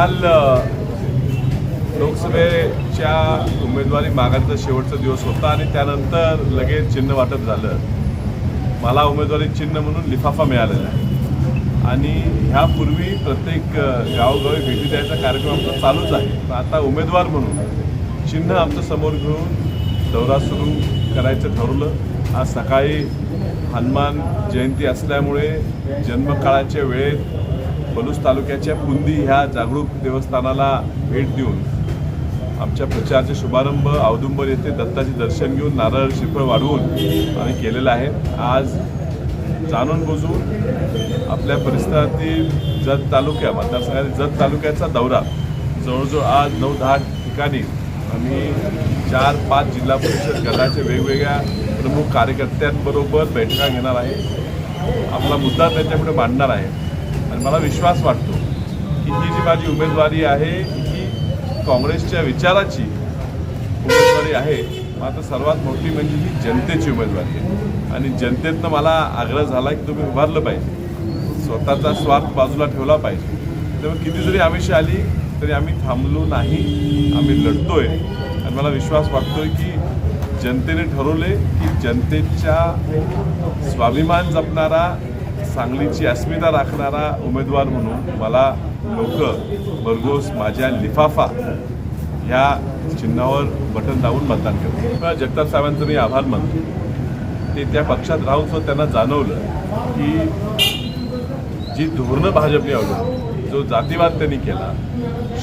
काल लोकसभेच्या उमेदवारी मागायचा शेवटचा दिवस होता आणि त्यानंतर लगेच चिन्ह वाटप झालं. मला उमेदवारी चिन्ह म्हणून लिफाफा मिळालेला आहे. आणि ह्यापूर्वी प्रत्येक गावोगावी भेटी द्यायचा कार्यक्रम आमचा चालूच आहे. पण आता उमेदवार म्हणून चिन्ह आमचं समोर घेऊन दौरा सुरू करायचं ठरवलं. आज सकाळी हनुमान जयंती असल्यामुळे जन्मकाळाच्या वेळेत पलूस तालुक्याच्या पुंदी ह्या जागरूक देवस्थानाला भेट देऊन आमच्या प्रचारचे शुभारंभ औदुंबर येथे दत्ताचे दर्शन घेऊन नारळ श्रीफळ वाढवून आम्ही केलेला आहे. आज जाणून बुजून आपल्या परिसरातील जत तालुक्या मतदारसंघातील जत तालुक्याचा दौरा. जवळजवळ आज नऊ दहा ठिकाणी आम्ही चार पाच जिल्हा परिषद गटाच्या वेगवेगळ्या प्रमुख कार्यकर्त्यांबरोबर बैठका घेणार आहे. आपला मुद्दा त्यांच्यापुढे मांडणार आहे. आणि मला विश्वास वाटतो की ही जी माझी उमेदवारी आहे ही काँग्रेसच्या विचाराची उमेदवारी आहे मात्र सर्वात मोठी म्हणजे ही जनतेची उमेदवारी आहे. आणि जनतेतनं मला आग्रह झाला की तुम्ही उभारलं पाहिजे. स्वतःचा स्वार्थ बाजूला ठेवला पाहिजे. त्यामुळे किती जरी आमिष आली तरी आम्ही थांबलो नाही आम्ही लढतोय. आणि मला विश्वास वाटतोय की जनतेने ठरवले की जनतेच्या स्वाभिमान जपणारा सांगलीची अस्मिता राखणारा उमेदवार म्हणून मला लोक भरघोस माझ्या लिफाफा ह्या चिन्हावर बटन दाबून मतदान करतो जगताप साहेबांचं मी आभार मानतो. ते त्या पक्षात राहून त्यांना जाणवलं की जी धोरणं भाजपने आवडली जो जातीवाद त्यांनी केला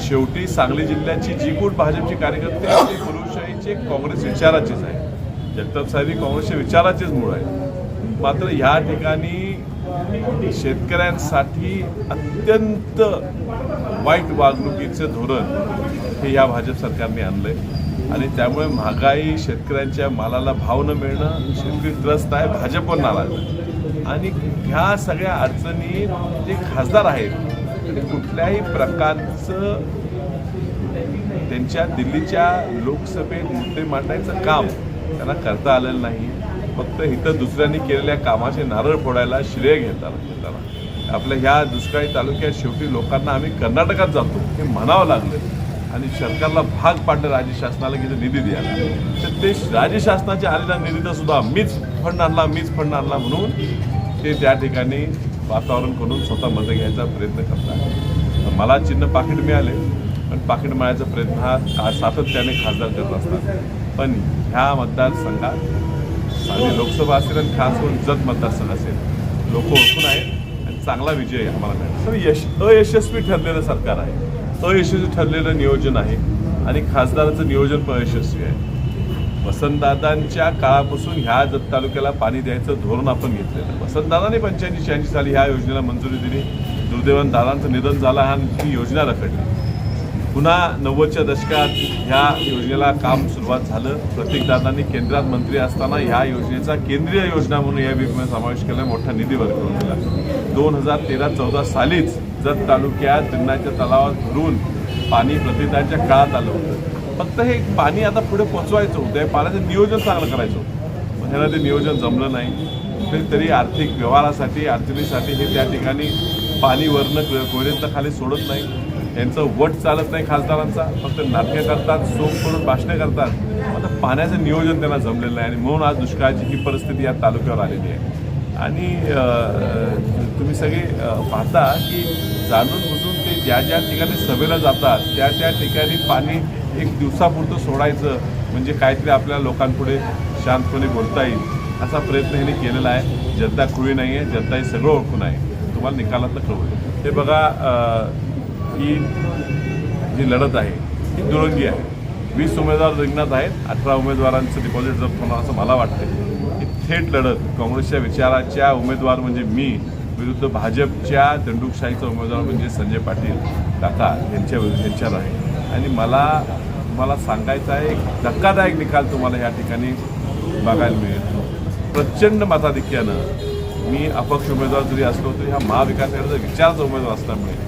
शेवटी सांगली जिल्ह्याची जी कोण भाजपची कार्यकर्ते ती गुरुशाहीचे काँग्रेस विचाराचेच आहे जगताप साहेब ही काँग्रेसच्या विचाराचेच मूळ आहे मात्र ह्या ठिकाणी शेतकऱ्यांसाठी अत्यंत वाईट वागणुकीचं धोरण हे या भाजप सरकारने आणलंय. आणि त्यामुळे महागाई शेतकऱ्यांच्या मालाला भाव न मिळणं शेतकरी त्रस्त आहे भाजपवर नाराज आहे. आणि ह्या सगळ्या अडचणी जे खासदार आहेत ते कुठल्याही प्रकारचं त्यांच्या दिल्लीच्या लोकसभेत मुद्दे मांडायचं काम त्यांना करता आलेलं नाही. फक्त इथं दुसऱ्यांनी केलेल्या कामाचे नारळ फोडायला श्रेय घेतात घेताना आपल्या ह्या दुष्काळी तालुक्यात शेवटी लोकांना आम्ही कर्नाटकात जातो हे म्हणावं लागलं. आणि सरकारला भाग पाडलं राज्य शासनाला की निधी द्यायला. तर ते राज्य शासनाच्या आलेल्या निधीचा सुद्धा मीच फंड आणला मीच फंड आणला म्हणून ते त्या ठिकाणी वातावरण करून स्वतः मतं घ्यायचा प्रयत्न करतात. मला चिन्ह पाकिट मिळाले पण पाकिट मिळायचा प्रयत्न हा सातत्याने खासदार करत असतात. पण ह्या मतदारसंघात आणि लोकसभा असेल आणि खास करून जत मतदारसंघ असेल लोक ओळखून आहेत आणि चांगला विजय आम्हाला मिळेल. सर यश अयशस्वी ठरलेलं सरकार आहे. अयशस्वी ठरलेलं नियोजन आहे आणि खासदाराचं नियोजन पण अयशस्वी आहे. वसंतदादांच्या काळापासून ह्या जत तालुक्याला पाणी द्यायचं धोरण आपण घेतलेलं वसंतदादाने पंच्याऐंशी शहाऐंशी साली ह्या योजनेला मंजुरी दिली. दुर्दैवान दादांचं निधन झालं आणि ही योजना रखडली. पुन्हा नव्वदच्या दशकात ह्या योजनेला काम सुरुवात झालं. प्रतीकदादांनी केंद्रात मंत्री असताना ह्या योजनेचा केंद्रीय योजना म्हणून या विभागात समावेश केला मोठा निधी वर्ग करून दिला. दोन हजार तेरा चौदा सालीच जत तालुक्यात जिल्ह्याच्या तलावात भरून पाणी प्रतिदाच्या काळात आलं होतं. फक्त हे पाणी आता पुढे पोचवायचं होतं. पाण्याचं नियोजन चांगलं करायचं होतं. पण ह्याला ते नियोजन जमलं नाही. तरी आर्थिक व्यवहारासाठी अडचणीसाठी हे त्या ठिकाणी पाणी वरनं कोयरेचं खाली सोडत नाही. यांचं वट चालत नाही खासदारांचा फक्त नाटकं करतात सोप करून भाषणं करतात. आता पाण्याचं नियोजन त्यांना जमलेलं नाही आणि म्हणून आज दुष्काळाची ही परिस्थिती या तालुक्यावर आलेली आहे. आणि तुम्ही सगळे पाहता की जाणून बुजून ते ज्या ज्या ठिकाणी सभेला जातात त्या त्या ठिकाणी पाणी एक दिवसापुरतं सोडायचं म्हणजे काहीतरी आपल्या लोकांपुढे शांतपणे बोलता येईल असा प्रयत्न ह्यांनी केलेला आहे. जनता खुळी नाही आहे जनता हे सगळं ओळखून आहे तुम्हाला निकालातलं कळवलं हे बघा ही जी लढत आहे ही दुरंगी आहे. वीस उमेदवार रिंगणात आहेत अठरा उमेदवारांचं डिपॉझिट जप्त होणार असं मला वाटतं ही थेट लढत काँग्रेसच्या विचाराच्या उमेदवार म्हणजे मी विरुद्ध भाजपच्या दंडुकशाहीचा उमेदवार म्हणजे संजय पाटील काका यांच्या यांच्यावर आहे. आणि मला मला सांगायचं आहे एक धक्कादायक निकाल तुम्हाला या ठिकाणी बघायला मिळेल. प्रचंड मताधिक्यानं मी अपक्ष उमेदवार जरी असलो तरी हा महाविकास आघाडीचा विचाराचा उमेदवार असल्यामुळे